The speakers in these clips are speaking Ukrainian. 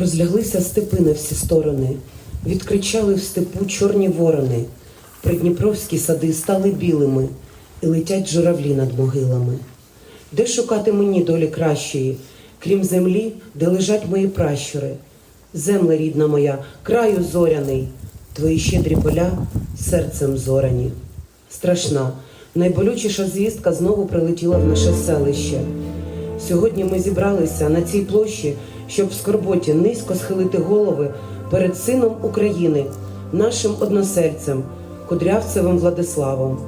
Розляглися степи на всі сторони, відкричали в степу чорні ворони, придніпровські сади стали білими, і летять журавлі над могилами. Де шукати мені долі кращої, крім землі, де лежать мої пращури? Земле рідна моя, краю зоряний, твої щедрі поля серцем зорані. Страшна, найболючіша звістка знову прилетіла в наше селище. Сьогодні ми зібралися на цій площі, щоб в скорботі низько схилити голови перед сином України, нашим односельцем, Кудрявцевим Владиславом.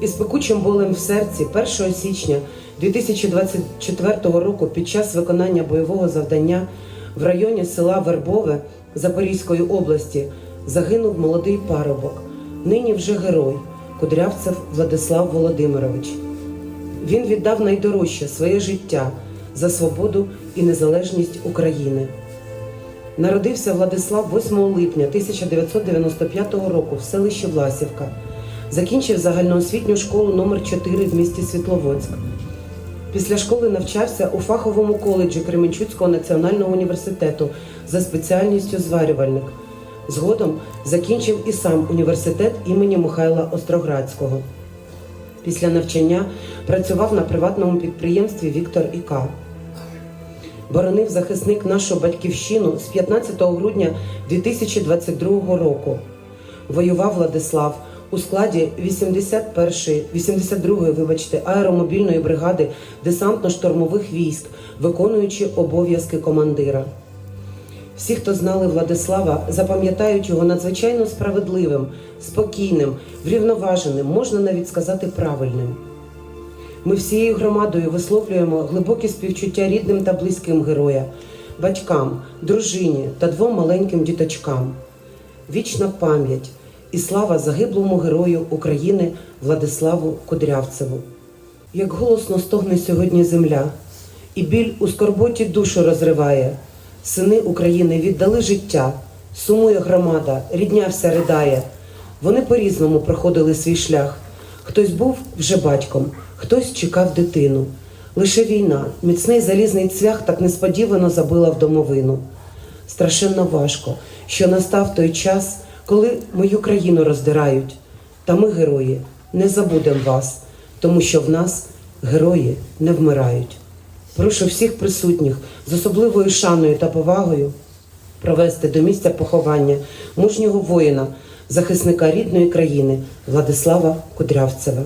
Із пекучим болем в серці 1 січня 2024 року під час виконання бойового завдання в районі села Вербове Запорізької області загинув молодий парубок, нині вже герой Кудрявцев Владислав Володимирович. Він віддав найдорожче своє життя за свободу і незалежність України. Народився Владислав 8 липня 1995 року в селищі Власівка. Закінчив загальноосвітню школу номер 4 в місті Світловодськ. Після школи навчався у фаховому коледжі Кременчуцького національного університету за спеціальністю зварювальник. Згодом закінчив і сам університет імені Михайла Остроградського. Після навчання працював на приватному підприємстві Віктор Іка. Боронив захисник нашу батьківщину з 15 грудня 2022 року. Воював Владислав у складі 81-ї, 82-ї, вибачте, аеромобільної бригади десантно-штурмових військ, виконуючи обов'язки командира. Всі, хто знали Владислава, запам'ятають його надзвичайно справедливим, спокійним, врівноваженим, можна навіть сказати правильним. Ми всією громадою висловлюємо глибокі співчуття рідним та близьким героя, батькам, дружині та двом маленьким діточкам. Вічна пам'ять і слава загиблому герою України Владиславу Кудрявцеву. Як голосно стогне сьогодні земля, і біль у скорботі душу розриває. Сини України віддали життя, сумує громада, рідня вся ридає. Вони по-різному проходили свій шлях. Хтось був вже батьком, хтось чекав дитину. Лише війна, міцний залізний цвях так несподівано забила в домовину. Страшенно важко, що настав той час, коли мою країну роздирають. Та ми, герої, не забудемо вас, тому що в нас герої не вмирають. Прошу всіх присутніх з особливою шаною та повагою провести до місця поховання мужнього воїна, захисника рідної країни Владислава Кудрявцева.